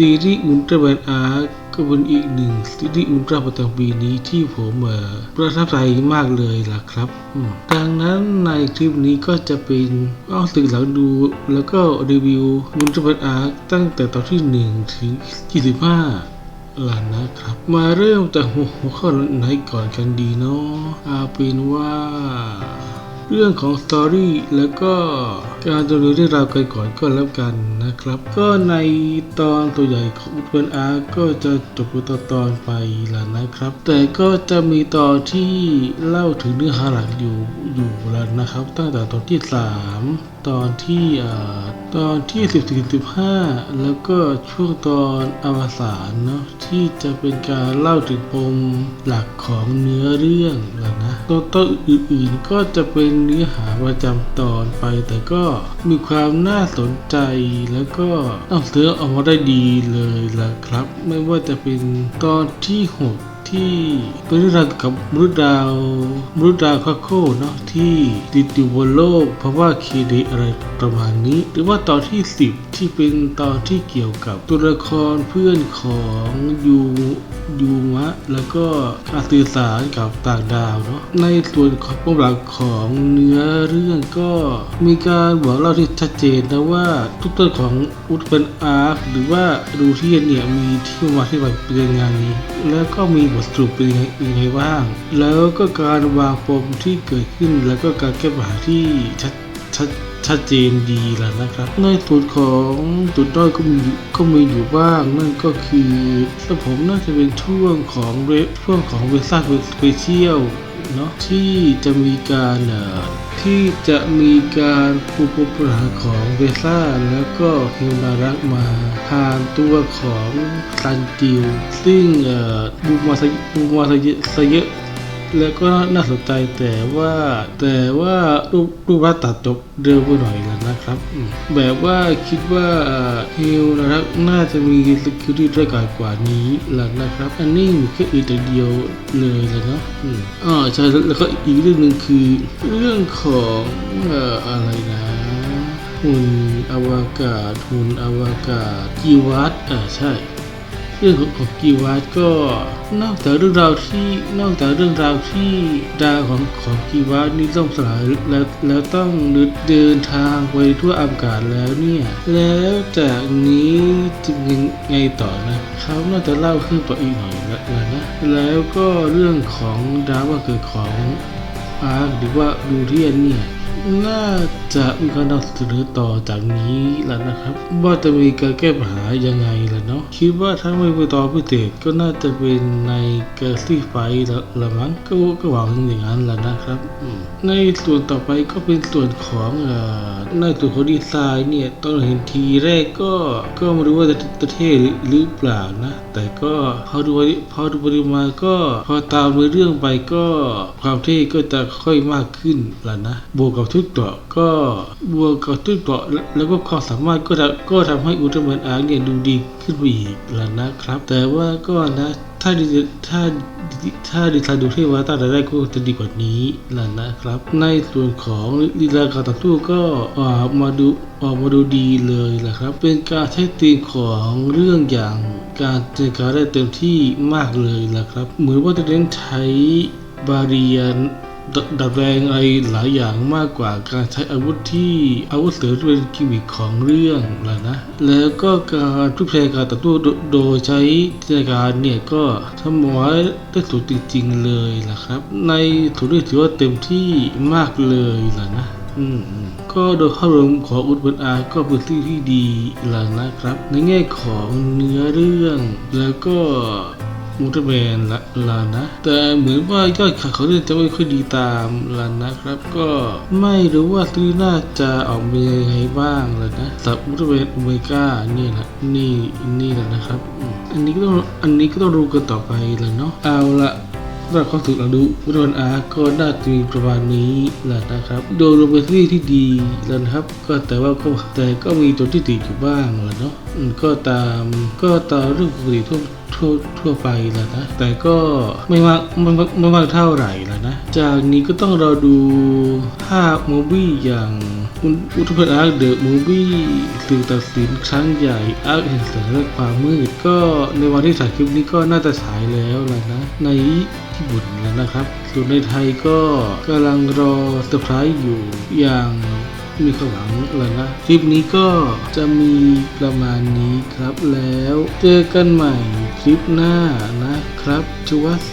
ซีรีส์อุลตร้าแมนอาร์ก็เป็นอีกหนึ่งซีรีส์อุลตร้าประจำปีนี้ที่ผมประทับใจมากเลยล่ะครับ ดังนั้นในคลิปนี้ก็จะเป็นอ้อสึกหลังดู แล้วก็รีวิวอุลตร้าแมนอาร์ตั้งแต่ตอนที่ 1 ถึง 25ล่ะนะครับ มาเริ่มจากหัวข้อไหนก่อนกันดีเนาะเอาเป็นว่า เรื่องของสตอรี่แล้วก็การดำเนินเรื่องราวกันก่อนก็แล้วกันนะครับ ก็ในตอนตัวใหญ่ของอุทเวนอาร์ก็จะจบไปตอนตอนไปแล้วนะครับ แต่ก็จะมีตอนที่เล่าถึงเนื้อหาหลักอยู่อยู่แล้วนะครับ ตั้งแต่ตอนที่ 3 ตอนที่เอ่อตอนที่14 15แล้วก็ช่วงตอนอวสานเนาะที่จะเป็นการเล่าถึงปมหลักของเนื้อเรื่องแล้วนะตอนตอนอื่นๆก็จะเป็นเนื้อหาประจำตอนไปแต่ก็มีความน่าสนใจแล้วก็เอาเสือออกมาได้ดีเลยละครับ ไม่ว่าจะเป็นตอนที่ 6 ที่เป็นเรื่องราวเกี่ยวกับมนุษย์ดาวมนุษย์ดาวคาโคเนาะที่ติดอยู่บนโลกเพราะว่าคีเดอะไรประมาณนี้ หรือว่าตอนที่ 10 ที่เป็นตอนที่เกี่ยวกับตัวละครเพื่อนของยูยูมะ แล้วก็การสื่อสารกับต่างดาวเนาะในส่วนของปุ่มหลักของเนื้อเรื่องก็มีการบอกเล่าที่ชัดเจนนะว่าทุกตัวของอุตเป็นอาร์คหรือว่ารูเทียนเนี่ยมีที่มาที่ไปเป็นยังไงแล้วก็มีบทสรุปเป็นยังไงบ้าง แล้วก็การวางปมที่เกิดขึ้น แล้วก็การแก้ปัญหาที่ชัดชัดชัดเจนดีแล้วนะครับ ในส่วนของจุดด้อยก็มีอยู่ก็มีอยู่บ้าง นั่นก็คือแต่ผมน่าจะเป็นช่วงของเวช่วงของเวซ่าสเปเชียลเนาะที่จะมีการเอ่อ ที่จะมีการปูปปัญหาของเวซ่าแล้วก็ฮิวนารักมาผ่านตัวของซันจิว ซึ่งบูมมาซะบูมาซะเยอะซะเยอะแล้วก็น่าสนใจแต่ว่าแต่ว่ารูปรูปว่างตัดจบเร็วไปหน่อยแล้วนะ ครับ แบบว่าคิดว่าเอลนะครับน่าจะมีสกิลที่ร้ายกาจกว่านี้หล้วนะครับ อันนี้มีแค่อื่นแต่เดียวเลยเลยเนาะอ๋อใช่แล้วแล้วก็อีกเรื่องหนึ่งคือเรื่องของเอ่ออะไรนะหุ่นอวกาศหุ่นอวกาศกีวัตอ่าใช่ เรื่องของของกีวัตก็นอกจากเรื่องราวที่นอกจากเรื่องราวที่ดาวของของกีวัตนี่ต้องสลายแล้วแล้วต้องเดินทางไปทั่วอากาศแล้วเนี่ย แล้วจากนี้จะยังไงต่อนะเขาน่าจะเล่าขึ้นไปอีกหน่อยละนะแล้วก็เรื่องของดาวว่าเกิดของอาร์คหรือว่าดูเรียนเนี่ย น่าจะมีการนำเสนอต่อจากนี้แล้วนะครับ ว่าจะมีการแก้ปัญหายังไงล่ะเนาะคิดว่าถ้าไม่ไปต่อพิเศษก็น่าจะเป็นในกาซี่ไฟละละมั้งก็ก็หวังอย่างนั้นแหละนะครับอืมในส่วนต่อไปก็เป็นส่วนของเอ่อในส่วนของดีไซน์เนี่ยตอนเห็นทีแรกก็ก็ไม่รู้ว่าจะจะเท่หรือหรือเปล่านะ แต่ก็พอดูพอดูปริมาณก็พอตามเรื่องไปก็ความเท่ก็จะค่อยมากขึ้นล่ะนะบวกกับทุกเกาะก็บวกกับทุกเกาะแล้วแล้วก็ความสามารถก็ทำก็ทำให้อุลตร้าแมนอาร์เนี่ยดูดีขึ้นไปอีกแล่ะนะครับ แต่ว่าก็นะถ้าดีถ้าถ้าดีไซน์ดูเท่ว่าตั้งแต่แรกก็จะดีกว่านี้แล่ะนะครับ ในส่วนของลีลาการต่อสู้ก็ออกมาดูออกมาดูดีเลยแหละครับ เป็นการใช้ตีมของเรื่องอย่างการเจอการได้เต็มที่มากเลยแหละครับ เหมือนว่าจะเน้นใช้บาเรียน ดัดแปลงอะไรหลายอย่างมากกว่าการใช้อาวุธที่อาวุธเสริมเป็นกิมมิคของเรื่องแหละนะ แล้วก็การทุบแทนการต่อสู้โดยใช้จินตนาการเนี่ยก็ทำไว้ได้สุดจริงๆเลยล่ะครับ ในส่วนนี้ถือว่าเต็มที่มากเลยล่ะนะก็โดยภาพรวมของอุดบนอาก็เป็นที่ที่ดีแล้วนะครับ ในแง่ของเนื้อเรื่องแล้วก็ มูทแมนละละนะ แต่เหมือนว่ายอดขายเขาเรื่องจะไม่ค่อยดีตามละนะครับ ก็ไม่รู้ว่าซีรีส์น่าจะออกมายังไงบ้างละนะสับมูทแมนโอเมก้านี่แหละนี่นี่แหละนะครับ อันนี้ก็ต้องอันนี้ก็ต้องรู้กันต่อไปเลยเนาะเอาละ สำหรับความสุขเราดูวิดีโออาร์ก็น่าจะมีประมาณนี้แหละนะครับ โดยรวมเป็นซีรีส์ที่ดีแล้วนะครับ ก็แต่ว่าก็แต่ก็มีตัวที่ติดอยู่บ้างแหละเนาะก็ตามก็ตามเรื่องปกติทั่วทั่วทั่วไปแหละนะ แต่ก็ไม่มากไม่มากไม่มากเท่าไหร่แหละนะ จากนี้ก็ต้องเรอดูภาพมูวี่อย่าง อุอุทพลอาร์เดอะมูวี่สื่อตัดสินครั้งใหญ่อาร์คแห่งแสงและความมืด ก็ในวันที่ถ่ายคลิปนี้ก็น่าจะฉายแล้วล่ะนะ ในญี่ปุ่นแล้วนะครับ ส่วนในไทยก็กำลังรอเซอร์ไพรส์อยู่อย่างมีความหวังแล้วนะ คลิปนี้ก็จะมีประมาณนี้ครับแล้ว เจอกันใหม่คลิปหน้านะครับจวัส